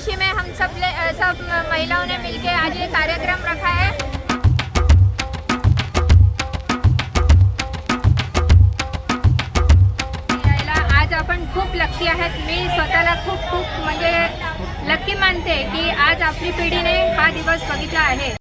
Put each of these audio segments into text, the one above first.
खुशी में हम सब ले, सब महिलाओं ने मिलके आज ये कार्यक्रम रखा है। आज आपण खूप लक्की आहेत. मी स्वतःला खूप खूप म्हणजे लक्की मानते की आज आपली पिढीने हा दिवस बघितला आहे.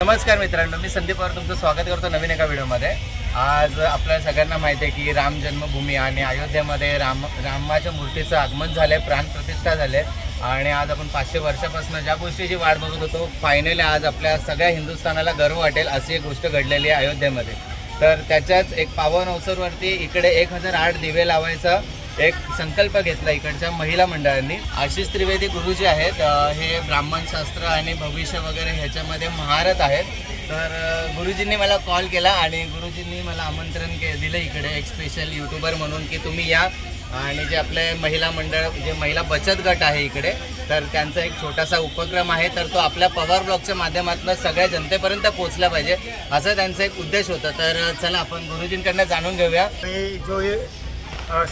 नमस्कार मित्रांनो मी संदीप पवार तुमचं स्वागत करतो नवीन एका व्हिडिओमध्ये. आज आपल्या सगळ्यांना माहिती आहे की राम जन्मभूमी आणि अयोध्येमध्ये राम रामाच्या मूर्तीचं आगमन झालंय प्राणप्रतिष्ठा झाले आणि आज आपण पाचशे वर्षापासून ज्या गोष्टीची वाट बघत होतो फायनली आज आपल्या सगळ्या हिंदुस्थानाला गर्व वाटेल अशी एक गोष्ट घडलेली आहे अयोध्येमध्ये. तर त्याच्याच एक पावन अवसरवरती इकडे एक हजार आठ दिवे लावायचा एक संकल्प घेतला इकडच्या महिला मंडळांनी. आशिष त्रिवेदी गुरुजी आहेत हे ब्राह्मणशास्त्र आणि भविष्य वगैरे ह्याच्यामध्ये महारथ आहेत. तर गुरुजींनी मला कॉल केला आणि गुरुजींनी मला आमंत्रण के दिलं इकडे एक स्पेशल यूट्यूबर म्हणून की तुम्ही या. आणि जे आपले महिला मंडळ जे महिला बचत गट आहे इकडे तर त्यांचा एक छोटासा उपक्रम आहे. तर तो आपल्या पवार ब्लॉकच्या माध्यमातून सगळ्या जनतेपर्यंत पोहोचला पाहिजे. असा त्यांचा एक उद्देश होता. तर चला आपण गुरुजींकडनं जाणून घेऊया. जो ये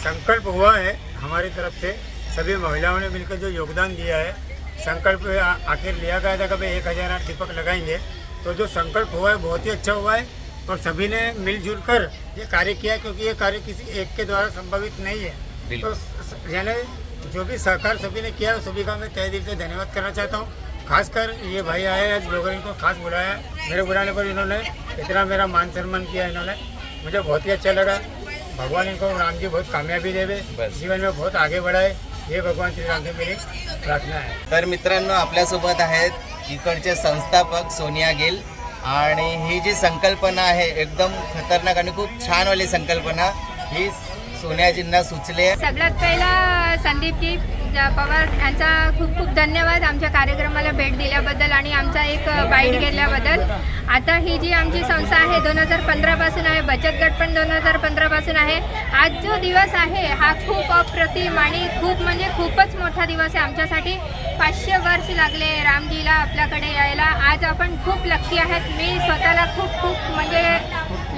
संकल्प हुआ है हमारी तरफ से सभी महिलाओं ने मिलकर जो योगदान दिया है संकल्प आखिर लिया गया था कि भाई एक हज़ार आठ दीपक लगाएंगे। तो जो संकल्प हुआ है बहुत ही अच्छा हुआ है। और सभी ने मिलजुल कर ये कार्य किया है, क्योंकि ये कार्य किसी एक के द्वारा संभवित नहीं है। तो यानी जो भी सहकार सभी ने किया सभी का मैं तय दिल से धन्यवाद करना चाहता हूँ। खासकर ये भाई आए आज ब्लॉगर इनको खास बुलाया। मेरे बुलाने पर इन्होंने इतना मेरा मान सम्मान किया इन्होंने। मुझे बहुत ही अच्छा लगा। भगवान इनको राम जी बहुत कामयाबी देवे। जीवन में बहुत आगे बढ़ाए। ये भगवान श्री राम से मेरी प्रार्थना है। तर मित्रांनो आपल्यासोबत आहेत इकडचे संस्थापक सोनिया गिल. आणि ही जी संकल्पना आहे एकदम खतरनाक आणि खूप छानवाली संकल्पना ही सोनियाजींना सुचली आहे. सगळ्यात पहिला संदीपजी पवार यांचा खूप खूप धन्यवाद आमच्या कार्यक्रमाला भेट दिल्याबद्दल आणि आमचा एक बाईट घेतल्याबद्दल आता ही जी आमची संस्था आहे दोन हजार पंधरापासून आहे बचत गट पण दोन हजार पंधरापासून आहे. आज जो दिवस आहे हा खूप अप्रतिम आणि खूप म्हणजे खूपच मोठा दिवस आहे आमच्यासाठी. पाचशे वर्ष लागले रामजीला आपल्याकडे यायला. आज आपण खूप लक्की आहेत. मी स्वतःला खूप खूप म्हणजे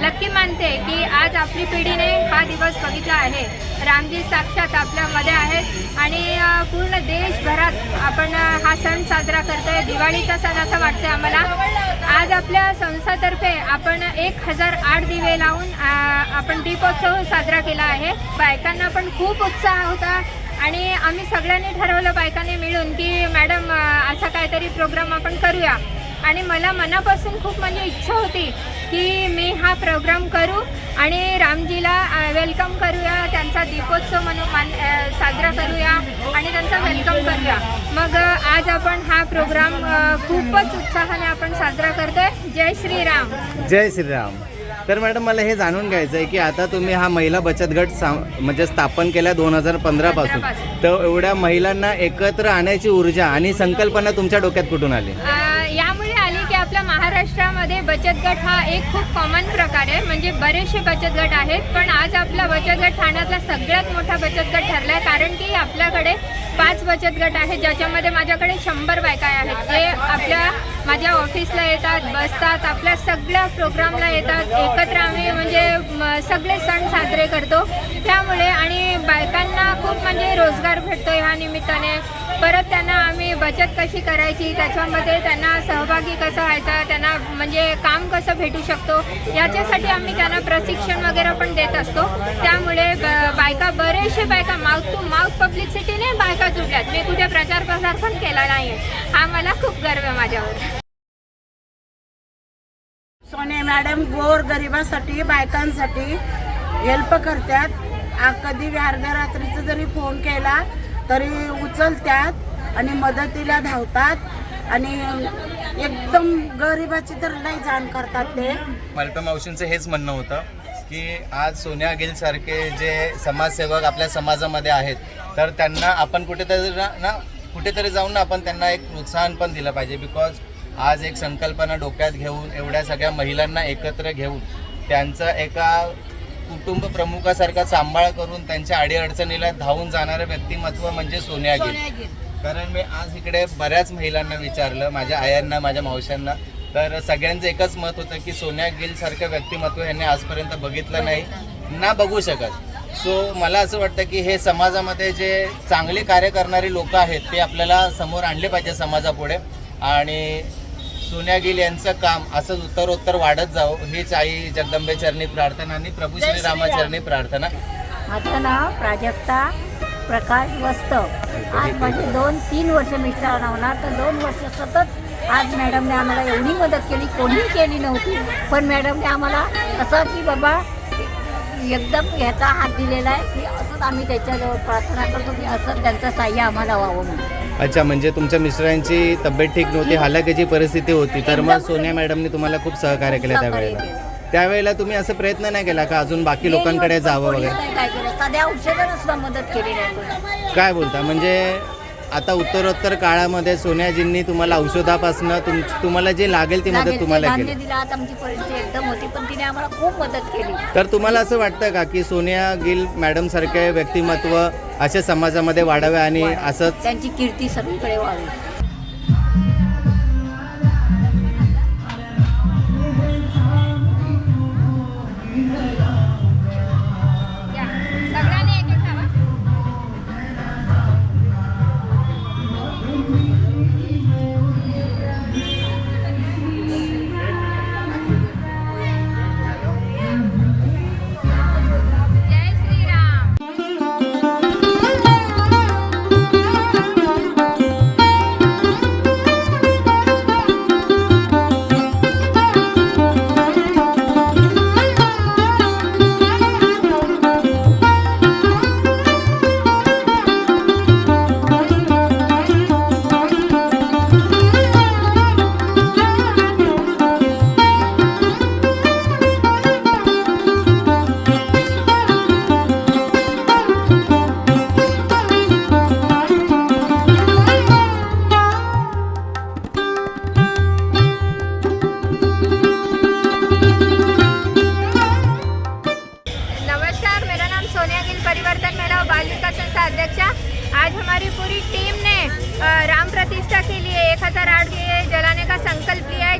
लक्की मानते की आज आपली पिढीने हा दिवस बघितला आहे. रामजी साक्षात आपल्यामध्ये आहेत आणि पूर्ण देशभरात आपण हा सण साजरा करतोय. दिवाळीचा सण असं वाटतंय आम्हाला. आज आपल्या संस्थातर्फे आपण एक हजार आठ दिवे लावून आपण दीपोत्सव साजरा केला आहे. बायकांना पण खूप उत्साह होता आणि आम्ही सगळ्यांनी ठरवलं बायकांनी मिळून की मॅडम असा काहीतरी प्रोग्राम आपण करूया. आणि मला मनापासून खूप म्हणजे इच्छा होती की मी हा प्रोग्राम करू आणि रामजीला वेलकम करूया त्यांचा दीपोत्सव म्हणून मान साजरा करूया आणि त्यांचा वेलकम करूया. मग आज आपण हा प्रोग्राम खूपच उत्साहाने आपण साजरा करतोय. जय श्रीराम. जय श्रीराम. तर मॅडम मला हे जाणून घ्यायचं आहे की आता तुम्ही हा महिला बचत गट सा म्हणजे स्थापन केला दोन हजार पंधरापासून. तर एवढ्या महिलांना एकत्र आणण्याची ऊर्जा आणि संकल्पना तुमच्या डोक्यात कुठून आली अ, यामुळे आली की आपल्या महाराष्ट्रामध्ये बचत गट हा एक खूप कॉमन प्रकार आहे. म्हणजे बरेचसे बचत गट आहेत पण आज आपला बचत गट ठाण्यातला सगळ्यात मोठा बचत गट ठरला आहे कारण की आपल्याकडे पाच बचत गट आहेत ज्याच्यामध्ये माझ्याकडे शंभर बायका आहेत. जे आपल्या माझ्या ऑफिसला येतात बसतात आपल्या सगळ्या प्रोग्रामला येतात. एकत्र आम्ही म्हणजे सगळे सण साजरे करतो. त्यामुळे आणि बायकांना खूप म्हणजे रोजगार भेटतो ह्या निमित्ताने. परत त्यांना आम्ही बचत कशी करायची त्याच्यामध्ये त्यांना सहभागी कसं व्हायचं त्यांना म्हणजे काम कसं भेटू शकतो याच्यासाठी आम्ही त्यांना प्रशिक्षण वगैरे पण देत असतो. त्यामुळे ब- बायका बरेचसे बायका माउथ टू माउथ पब्लिसिटीने बायका जुडल्यात. मी कुठे प्रचार प्रसार पण केला नाही हा मला खूप गर्व आहे माझ्यावर. सोने मॅडम गोर गरिबासाठी बायकांसाठी हेल्प करतात. कधी अर्ध्या रात्रीचा जरी फोन केला तरी उचलतात आणि मदतीला धावतात आणि एकदम गरिबाची तर नाही जाण करतात ते. मल्पे मावशींचं हेच म्हणणं होतं की आज सोनिया गिल सारखे जे समाजसेवक आपल्या समाजामध्ये आहेत तर त्यांना आपण कुठेतरी ना कुठेतरी जाऊन ना आपण त्यांना एक प्रोत्साहन पण दिलं पाहिजे. बिकॉज आज एक संकल्पना डोक्यात घेऊन एवढ्या सगळ्या महिलांना एकत्र घेऊन त्यांचं एका कुटुंब प्रमुखासारखा सांभाळ करून त्यांच्या अडीअडचणीला धावून जाणारं व्यक्तिमत्व म्हणजे सोनिया गिल. कारण मी आज इकडे बऱ्याच महिलांना विचारलं माझ्या आयांना माझ्या मावशांना तर सगळ्यांचं एकच मत होतं की सोनिया गिल सारखं व्यक्तिमत्व यांनी आजपर्यंत बघितलं नाही ना बघू शकत. सो मला असं वाटतं की हे समाजामध्ये जे चांगले कार्य करणारी लोक आहेत ते आपल्याला समोर आणले पाहिजे समाजापुढे. आणि सोनिया गिल यांचं काम असंच उत्तरोत्तर वाढत जावं हीच आई जगदंबे चरणी प्रार्थना आणि प्रभू श्री रामाचरणी प्रार्थना. माझं नाव प्राजक्ता प्रकाश वस्त. आज माझे दोन तीन वर्ष मिस्टरांना होणार तर दोन वर्ष सतत आज मॅडमने आम्हाला एवढी मदत केली कोणीही केली नव्हती. पण मॅडमने आम्हाला असं की बाबा एकदम ह्याचा हात दिलेला आहे की असंच आम्ही त्याच्याजवळ प्रार्थना करतो की असं त्यांचं साह्य आम्हाला व्हावं म्हणून. अच्छा म्हणजे तुमच्या मिस्टरांची तब्येत ठीक नव्हती हलाखीची परिस्थिती होती. तर मग सोनिया मॅडमनी तुम्हाला खूप सहकार्य केलं सहकार्य त्यावेळेला केलं. त्यावेळेला तुम्ही असं प्रयत्न नाही केला का अजून बाकी लोकांकडे जावं वगैरे? नाही काय केलं. साध्या औषधानं सुद्धा मदत केली नाही कोणी. काय बोलता? म्हणजे आता उत्तरोत्तर काळामध्ये सोनियाजींनी तुम्हाला औषधापासनं तुम तुम्हाला जे लागेल ती लागेल मदत ते तुम्हाला धान्य केली दिलं. आज आमची परिस्थिती एकदम होती पण तिने आम्हाला खूप मदत केली. तर तुम्हाला असं वाटतं का की सोनिया गिल मॅडम सारखे व्यक्तिमत्व अशा समाजामध्ये वाढावे आणि असंच त्यांची कीर्ती सगळीकडे व्हावी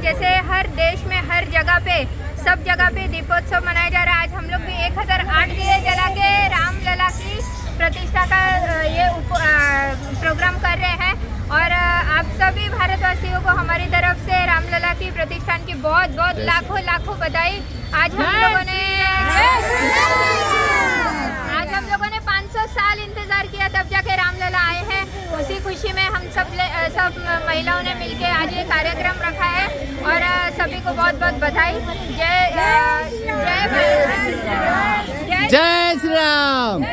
जैसे हर देश में हर जगह पे सब जगह पे दीपोत्सव मनाया जा रहा है। आज हम लोग भी एक हज़ार आठ दिए जला के रामलला की प्रतिष्ठा का ये उप, प्रोग्राम कर रहे हैं। और आप सभी भारतवासियों को हमारी तरफ़ से रामलला की प्रतिष्ठान की बहुत बहुत लाखों लाखों बधाई। आज हम लोगों ने आज हम लोगों ने 500 साल इंतज़ार किया तब जाके उसी खुशी में हम सब सब महिलाओं ने मिलके आज ये कार्यक्रम रखा है और सभी को बहुत बहुत बधाई। जय जय जय श्रीराम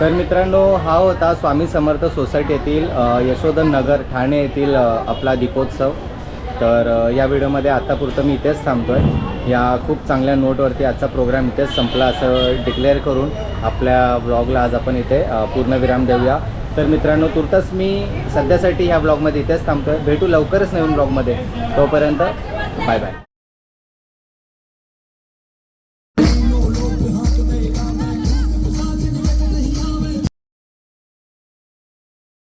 तर मित्रांनो हा होता स्वामी समर्थ सोसायटीतील अ, यशोधन नगर ठाणे येथील आपला दीपोत्सव. तर या व्हिडिओमध्ये आत्तापुरतं मी इथेच थांबतो आहे या खूप चांगल्या नोटवरती आजचा प्रोग्राम इथेच संपला असं डिक्लेअर करून आपल्या ब्लॉगला आज आपण इथे पूर्ण पूर्णविराम देऊया. तर मित्रांनो तुर्तास मी सध्यासाठी ह्या ब्लॉगमध्ये इथेच थांबतो आहे भेटू लवकरच नवीन ब्लॉगमध्ये तोपर्यंत बाय बाय